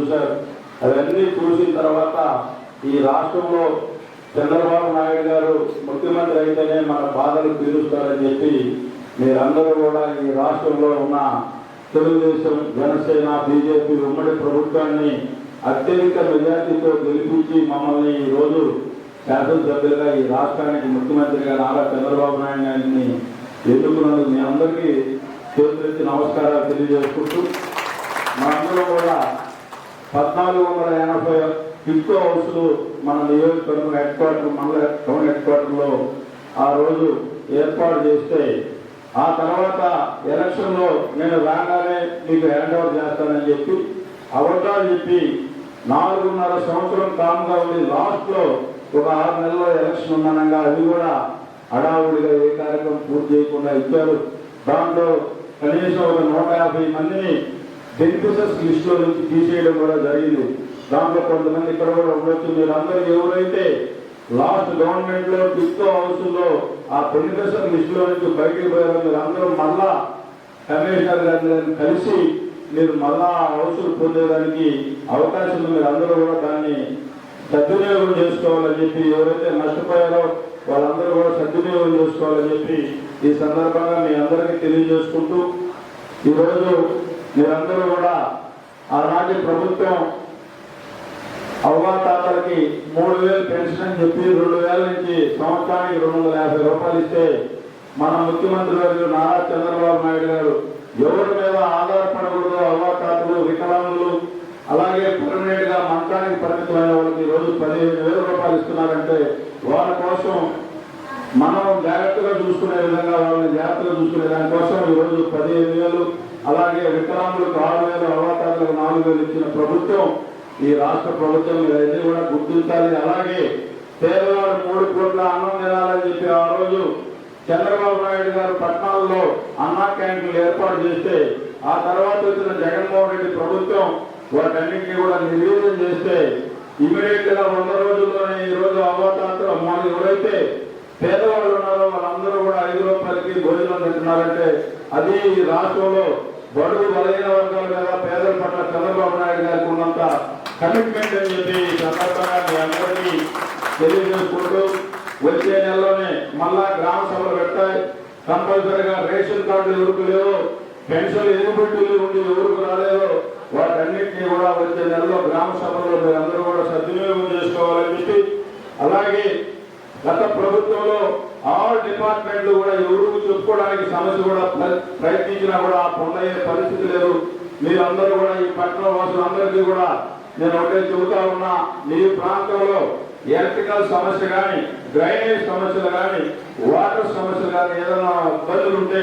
చూశారు అవన్నీ చూసిన తర్వాత ఈ రాష్ట్రంలో చంద్రబాబు నాయుడు గారు ముఖ్యమంత్రి అయితేనే మన బాధలు తీరుస్తారని చెప్పి మీరందరూ కూడా ఈ రాష్ట్రంలో ఉన్న తెలుగుదేశం జనసేన బీజేపీ ఉమ్మడి ప్రభుత్వాన్ని అత్యధిక మెజార్టీతో గెలిపించి మమ్మల్ని ఈ రోజు శాసనసభ్యులుగా ఈ రాష్ట్రానికి ముఖ్యమంత్రిగా నారా చంద్రబాబు నాయుడు గారిని ఎన్నుకున్నందుకు మీ అందరికీ చేతులెత్తి నమస్కారాలు తెలియజేసుకుంటూ మనందరం కూడా పద్నాలుగు వందల ఎనభై టిక్కో హౌస్లు మన నియోజకవర్గం హెడ్ క్వార్టర్ మండల టౌన్ హెడ్ క్వార్టర్లో ఆ రోజు ఏర్పాటు చేస్తే ఆ తర్వాత ఎలక్షన్లో నేను రాగానే మీకు హ్యాండ్ ఓవర్ చేస్తానని చెప్పి అవకాశం చెప్పి నాలుగున్నర సంవత్సరం కాముగా ఉండి లాస్ట్లో ఒక ఆరు నెలల్లో ఎలక్షన్ ఉందనగా అది కూడా హడావుడిగా ఏ కార్యక్రమం పూర్తి చేయకుండా ఇచ్చారు. దాంట్లో కనీసం ఒక నూట యాభై మందిని బెనిఫిషర్స్ లిస్టులో నుంచి తీసేయడం కూడా జరిగింది. దాంట్లో కొంతమంది ఇక్కడ కూడా ఉండొచ్చు మీరందరూ అందరూ ఎవరైతే లాస్ట్ గవర్నమెంట్లో టిక్కో హౌస్లో ఆ బెనిఫిషర్ లిస్టులో నుంచి బయటకు పోయారో మీరు అందరూ మళ్ళా కమిషనర్ గారిని కలిసి మీరు మళ్ళా ఆ హౌసులు పొందేదానికి అవకాశం ఉంది. మీరు అందరూ కూడా దాన్ని సద్వినియోగం చేసుకోవాలని చెప్పి ఎవరైతే నష్టపోయారో వాళ్ళందరూ కూడా సద్వినియోగం చేసుకోవాలని చెప్పి ఈ సందర్భంగా మీ అందరికీ తెలియజేసుకుంటూ ఈరోజు మీరందరూ కూడా ఆనాటి ప్రభుత్వం అవ్వాతాతలకి మూడు వేలు పెన్షన్ అని చెప్పి రెండు వేల నుంచి సంవత్సరానికి రెండు వందల యాభై రూపాయలు ఇస్తే మన ముఖ్యమంత్రి గారు నారా చంద్రబాబు నాయుడు గారు ఎవరి మీద ఆధారపడకూడదు అవ్వాతాతలు వికలాంగులు అలాగే పర్మనెంట్గా మంత్రానికి పరిమితమైన వాళ్ళకి రోజు పదిహేను వేల రూపాయలు ఇస్తున్నారంటే వాళ్ళ కోసం మనం జాగ్రత్తగా చూసుకునే విధంగా వాళ్ళని జాగ్రత్తగా చూసుకునే దానికోసం ఈ రోజు పదిహేను వేలు అలాగే వికలాంగులకు ఆరు వేలు అవతారాలకు నాలుగు వేలు ఇచ్చిన ప్రభుత్వం ఈ రాష్ట్ర ప్రభుత్వం ఇవన్నీ కూడా గుర్తించాలి. అలాగే పేదవాడు మూడు కోట్ల అన్నం తినాలని చెప్పి ఆ రోజు చంద్రబాబు నాయుడు గారు పట్టణాల్లో అన్నా క్యాంటీన్లు ఏర్పాటు చేస్తే ఆ తర్వాత వచ్చిన జగన్మోహన్ రెడ్డి ప్రభుత్వం వాటన్నింటినీ కూడా నిర్వీర్యం చేస్తే ఇమీడియట్గా వంద రోజుల్లోనే ఈ రోజు అవతాంతరం మనం ఎవరైతే పేదవాళ్ళు ఉన్నారో వాళ్ళందరూ కూడా ఐదు రూపాయలకి భోజనం తింటున్నారంటే అది ఈ రాష్ట్రంలో బడుగు బలైన వర్గాల మీద పేదల పట్ల చంద్రబాబు నాయుడు గారికి ఉన్నంత కమిట్మెంట్ అని చెప్పి ఈ సందర్భంగా మీ అందరికీ తెలియజేసుకుంటూ వచ్చే నెలలోనే మళ్ళా గ్రామ సభలు పెట్టాలి. కంపల్సరీగా రేషన్ కార్డు ఎవరికి లేవో పెన్షన్ ఎదుగుబెట్టులు ఉండి ఎవరికి రాలేదో వాటన్నిటినీ కూడా వచ్చే నెలలో గ్రామ సభలో మీరందరూ కూడా సద్వినియోగం చేసుకోవాలని చెప్పి అలాగే గత ప్రభుత్వంలో ఆల్ డిపార్ట్మెంట్లు కూడా ఎవరు చెప్పుకోవడానికి సమస్య కూడా ప్ర- ప్రయత్నించినా కూడా పొందయ్యే పరిస్థితి లేదు. మీరందరూ కూడా ఈ పట్టణ వాసులందరికీ కూడా నేను ఒకటే చెబుతా ఉన్నా మీ ప్రాంతంలో ఎలక్ట్రికల్ సమస్య కానీ డ్రైనేజ్ సమస్యలు కానీ వాటర్ సమస్యలు కానీ ఏదైనా ఇబ్బందులు ఉంటే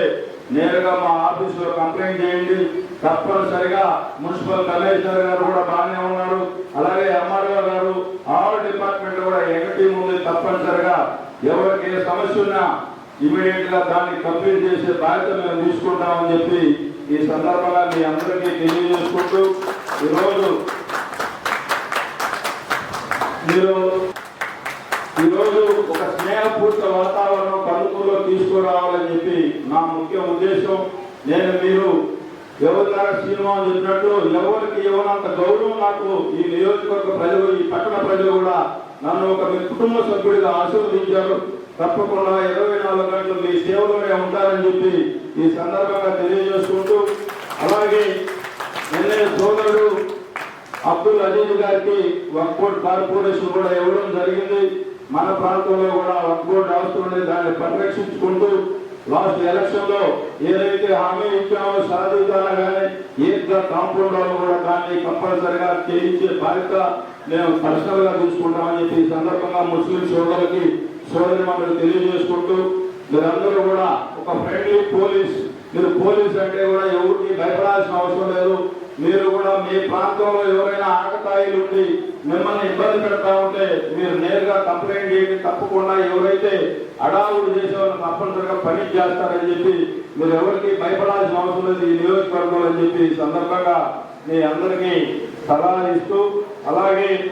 నేరుగా మా ఆఫీసులో కంప్లైంట్ చేయండి. తప్పనిసరిగా మున్సిపల్ కమిషనర్ గారు కూడా బాగానే ఉన్నారు. అలాగే ఎంఆర్ఓ గారు ఆల్ డిపార్ట్మెంట్ కూడా ఎగటి ఉంది తప్పనిసరిగా ఎవరికి ఏ సమస్య ఉన్నా ఇమీడియట్గా దాన్ని కంప్లీట్ చేసే బాధ్యత మేము తీసుకుంటామని చెప్పి ఈ సందర్భంగా మీ అందరికీ తెలియజేసుకుంటూ ఈరోజు మీరు ఈరోజు ఒక స్నేహపూర్త వాతావరణం కలుపులో తీసుకురావాలని చెప్పి నా ముఖ్య ఉద్దేశం. నేను మీరు ఎవరిదారా శ్రీనివాస్ చెప్పినట్టు ఎవరికి ఎవరంత గౌరవం నాకు ఈ నియోజకవర్గ ప్రజలు ఈ పట్టణ ప్రజలు కూడా నన్ను ఒక మీ కుటుంబ సభ్యుడిగా ఆశీర్వదించారు. తప్పకుండా ఇరవై నాలుగు గంటలు మీ సేవలోనే ఉంటారని చెప్పి ఈ సందర్భంగా తెలియజేసుకుంటూ అలాగే నిన్నే సోదరుడు అబ్దుల్ అజీజ్ గారికి వక్ కార్పొరేషన్ కూడా ఇవ్వడం జరిగింది. మన ప్రాంతంలో కూడా వక్ బోర్డ్ అవసరం దాన్ని పరిరక్షించుకుంటూ లాస్ట్ ఎలక్షన్లో ఏదైతే హామీ ఇచ్చామో సాధించాలా కానీ ఏదో కాంపౌండ్ కూడా దాన్ని కంపల్సరిగా చేయించే బాధ్యత మేము పర్సనల్గా చూసుకుంటామని చెప్పి ఈ సందర్భంగా ముస్లిం సోదరులకి సోదరి మండలి తెలియజేసుకుంటూ మీరందరూ కూడా ఒక ఫ్రెండ్లీ పోలీస్ మీరు పోలీస్ అంటే కూడా ఎవరికి భయపడాల్సిన అవసరం లేదు. మీరు కూడా మీ ప్రాంతంలో ఎవరైనా ఆకతాయిలు ఉండి మిమ్మల్ని ఇబ్బంది పెడతా ఉంటే మీరు నేరుగా కంప్లైంట్ చేయండి తప్పకుండా ఎవరైతే అడావుడు చేసే వాళ్ళు తప్పనిసరిగా పని చేస్తారని చెప్పి మీరు ఎవరికి భయపడాల్సిన అవసరం లేదు ఈ నియోజకవర్గంలో అని చెప్పి సందర్భంగా మీ అందరికీ సలహా ఇస్తూ అలాగే